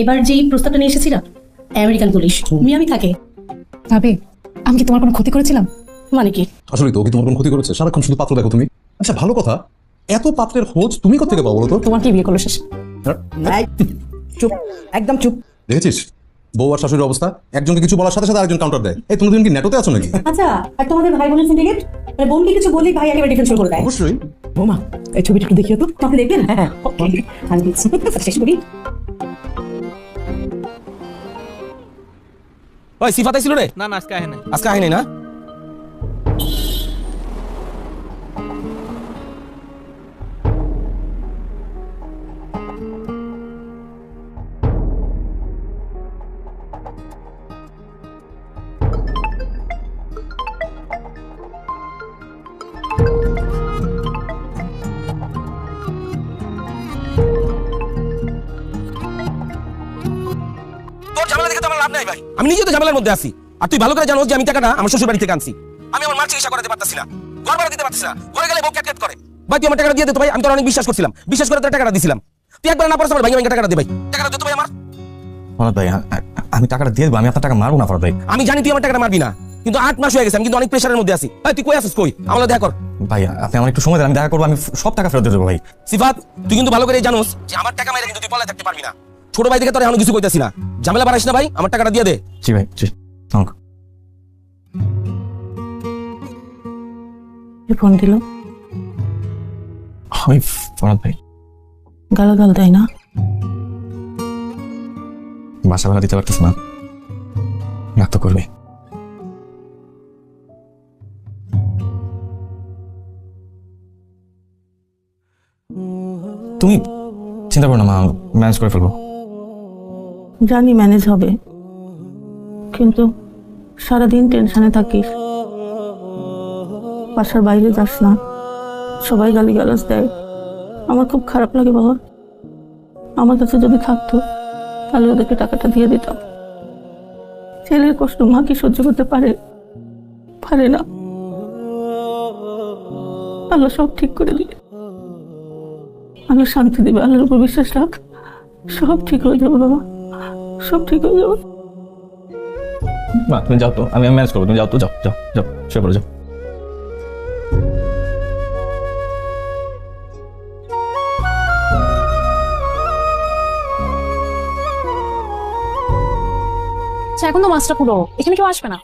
এবার যেই প্রস্তাবটা নিয়ে এসেছি না আমেরিকান পুলিশ মিয়ামি থাকে ভাবি আমি কি তোমার কোনো ক্ষতি করেছিলাম? মানে কি? আসলে তো কি তোমার কোনো ক্ষতি করেছে? সারাক্ষণ শুধু পাত্র দেখো তুমি। আচ্ছা ভালো কথা এত পাত্রের খোঁজ তুমি কোথেকে পাবো বলো তো? তোমার কি বিয়ে করল শেষ? এই, চুপ একদম চুপ। দেখেছিস? বউ আর শাশুড়ির অবস্থা একজনকে কিছু বলার সাথে সাথে আরেকজন কাউন্টার দেয়। এই তুমি দুজন কি নেটোতে আছো নাকি? আচ্ছা আর তোমাদের ভাই বোনের সিন্ডিকেট মানে বোনকে কিছু বলি ভাই একেবারে ডিফেন্স শুরু করে দেয়। অবশ্যই। বৌমা এই ছবিটা একটু দেখিও তো আপনি দেখবেন? হ্যাঁ ওকে আমি দিচ্ছি আচ্ছা, শেষ করি। ওই সিফাত ছিল রে? না না আজকে আহে নাই। আজকে আহে নাই না? লাভ নাই ভাই। আমি নিজে তো ঝামেলার মধ্যে আছি। আর তুই ভালো করে জানোস যে আমি টাকাটা আমার শ্বশুর বাড়ি থেকে আনছি। আমি আমার মার চিকিৎসা করাতে পারতাছি না। ঘর ভাড়া দিতে পারতাছি না। ঘরে গেলে বউ ক্যাট করে। ভাই তুই আমার টাকাটা দিয়ে দে তো ভাই আমি তোর অনেক বিশ্বাস করছিলাম। বিশ্বাস করে তোর টাকাটা দিছিলাম। তুই একবার না পারছ আমার ভাই টাকাটা দে ভাই। টাকাটা দে তো ভাই আমার। ফরাদ ভাই আমি টাকাটা দিয়ে দেবো আমি আপনার টাকা মারবো না ফরাদ ভাই। আমি জানি তুই আমার টাকাটা মারবি না কিন্তু আট মাস হয়ে গেছে আমি কিন্তু অনেক প্রেশারের মধ্যে আছি। ভাই তুই কই আছিস কই? আমার দেখা কর। ভাই আপনি আমার একটু সময় দেন আমি দেখা করব আমি সব টাকা ফেরত দিয়ে দেবো ভাই। সিফাত তুই কিন্তু ভালো করে জানোস যে আমার টাকা মেরে কিন্তু তুই পলায় থাকতে পারবি না। ছোট ভাই থেকে তোর এখন কিছু কইতাছি না। ঝামেলা বাড়াইস না ভাই আমার টাকাটা দিয়ে দে। জি ভাই জি ফোন দিল? আমি ফরাদ ভাই। গালাগাল দেয় না? বাসা ভাড়া দিতে পারতেছ না। রাগ তো করবে। তুমি চিন্তা করো না মা ম্যানেজ করে ফেলব। জানি ম্যানেজ হবে। কিন্তু সারাদিন টেনশনে থাকিস। বাসার বাইরে যাস না। সবাই গালি গালাজ দেয়। আমার খুব খারাপ লাগে বাবা। আমার কাছে যদি থাকতো, তাহলে ওদেরকে টাকাটা দিয়ে দিতাম। ছেলের কষ্ট মা কি সহ্য করতে পারে? পারে না। আল্লাহ সব ঠিক করে দিবে আল্লাহ শান্তি দিবে। আল্লাহর উপর বিশ্বাস রাখ। সব ঠিক হয়ে যাবে বাবা। সব ঠিক হয়ে যাবে। মা তুমি যাও তো আমি ম্যানেজ করব তুমি যাও তো যাও যাও যাও শুয়ে পড়ো যাও। আচ্ছা এখন তো মাছটা পুরো। এখানে কেউ আসবে না?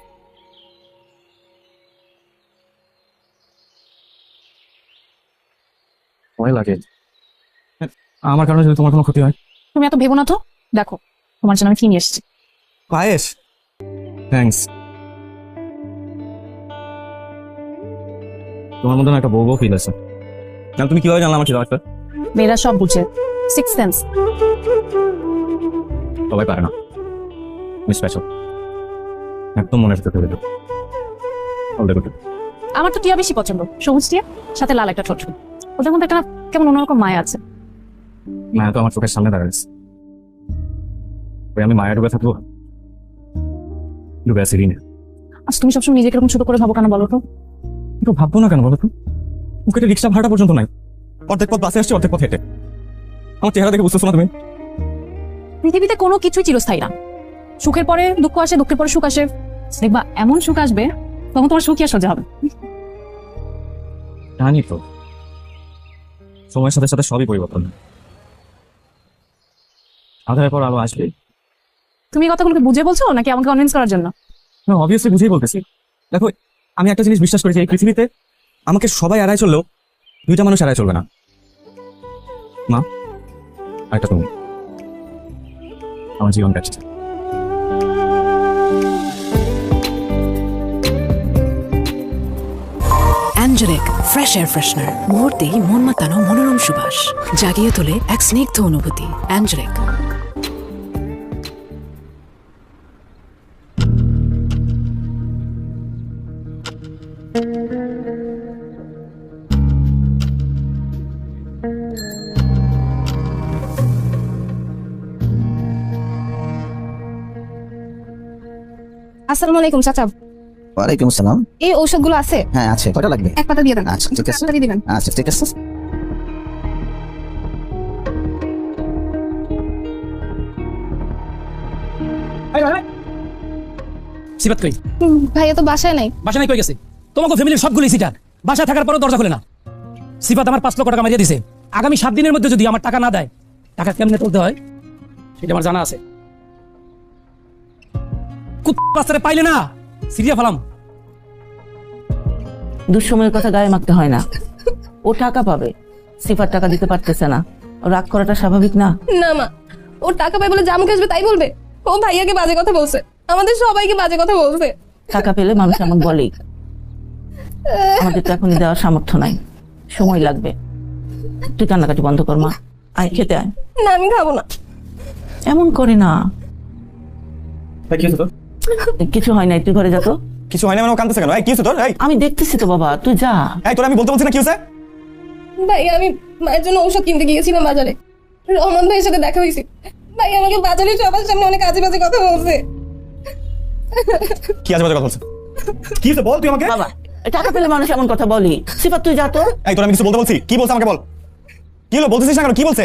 ভয় লাগে। আমার কারণে যদি তোমার কোনো ক্ষতি হয়। তুমি এত ভেবো না তো? দেখো তোমার জন্য আমি কি নিয়ে এসেছি। পায়েস? থ্যাঙ্কস তোমার মধ্যে না একটা বউ বউ ফিল আছে। জান তুমি কীভাবে জানলাম আমার ছিল একটা মেয়েরা সব বুঝে সিক্স সেন্স সবাই পারে না। আমি স্পেশাল একদম মনের ভিতরে ভেবে অল দ্য আমার তো টিয়া বেশি পছন্দ। সবুজ টিয়া সাথে লাল একটা ঠোঁট। ওদের মধ্যে একটা না কেমন অন্যরকম মায়া আছে। মায়া তো আমার চোখের সামনে দাঁড়াচ্ছে ওই আমি মায়া ডুবে থাকব? ডুবে আছি ঋণে। আচ্ছা তুমি সবসময় নিজেকে এরকম ছোট করে ভাবো কেন বলো তো? একটু ভাববো না কেন বলো তো? ওকে রিক্সা ভাড়াটা পর্যন্ত নাই। অর্ধেক পথ বাসে আসছে অর্ধেক পথ হেঁটে। আমার চেহারা দেখে বুঝতেছো না তুমি? পৃথিবীতে কোনো কিছুই চিরস্থায়ী না। সুখের পরে দুঃখ আসে দুঃখের পরে সুখ আসে। দেখবা এমন সুখ আসবে তখন তোমার সুখই আর সোজা হবে। জানি তো। সময়ের সাথে সাথে সবই পরিবর্তন। আধারের পর আলো আসবে। তুমি এই কথাগুলোকে বুঝে বলছো নাকি আমাকে কনভিন্স করার জন্য? না অবভিয়াসলি বুঝেই বলতেছি। দেখো আমি একটা জিনিস বিশ্বাস করি যে এই পৃথিবীতে আমাকে সবাই এড়াই চললেও দুইটা মানুষ এড়াই চলবে না। মা আর একটা তুমি। আমার জীবন কাটছে। অ্যাঞ্জেলিক ফ্রেশ এয়ার ফ্রেশনার মুহূর্তেই মন মাতানো মনোরম সুবাস। জাগিয়ে তোলে এক স্নিগ্ধ অনুভূতি। অ্যাঞ্জেলিক আসসালামু আলাইকুম চাচা। ওয়ালাইকুম আসসালাম। এই ঔষধগুলো আছে? হ্যাঁ আছে। কয়টা লাগবে? এক পাতা দিয়ে দেন। আচ্ছা, ঠিক আছে। দিয়ে দিবেন। আচ্ছা ঠিক আছে। সিবাত কই? ভাইয়া তো বাসায় নাই। বাসা নাই কই গেছে? তোমাকে ফ্যামিলির সবগুলি সিটার। বাসা থাকার পরেও দরজা খুলে না। সিফাত আমার পাঁচ লক্ষ টাকা মারিয়ে দিছে। আগামী সাত দিনের মধ্যে যদি আমার টাকা না দেয় টাকা কেমনে তুলতে হয়? সেটা আমার জানা আছে। কুত্তারে পাইলে না সিরিয়া ফেলাম। দুঃসময়ের কথা গায়ে মাখতে হয় না। ও টাকা পাবে সিফার টাকা দিতে পারতেছে না। রাগ করাটা স্বাভাবিক না? না মা ও টাকা বলে জামুকে আসবে তাই বলবে। ও ভাইয়াকে বাজে কথা বলছে আমাদের সবাইকে বাজে কথা বলছে। টাকা পেলে মানুষ এমন বলেই। আমাদের তো এখনই দেওয়ার সামর্থ্য নাই। সময় লাগবে। তুই কান্নাকাটি বন্ধ কর মা। আয় খেতে আয়। না আমি খাব না। এমন করে না। কিছু হয় নাই তুই ঘরে যা তো। কিছু হয় না মানে ও কাঁদতেছে কেন? এই কি হয়েছে তোর? এই। আমি দেখতেছি তো বাবা তুই যা। এই তোর আমি বলতে বলছি না কি হয়েছে? ভাই আমি মায়ের জন্য ঔষধ কিনতে গিয়েছিলাম বাজারে। রহমান ভাইয়ের সাথে দেখা হয়েছে। ভাই আমাকে বাজারে সবার সামনে অনেক আজে বাজে কথা বলছে। কি আজে বাজে কথা বলছে? কি হয়েছে বল তুই আমাকে? বাবা টাকা পেলে মানুষ এমন কথা বলি। সিফাত তুই যা তো। এই তোর আমি কিছু বলতে বলছি? কি বলছে আমাকে বল? কি হলো? বলতেছিস না কেন? কি বলছে?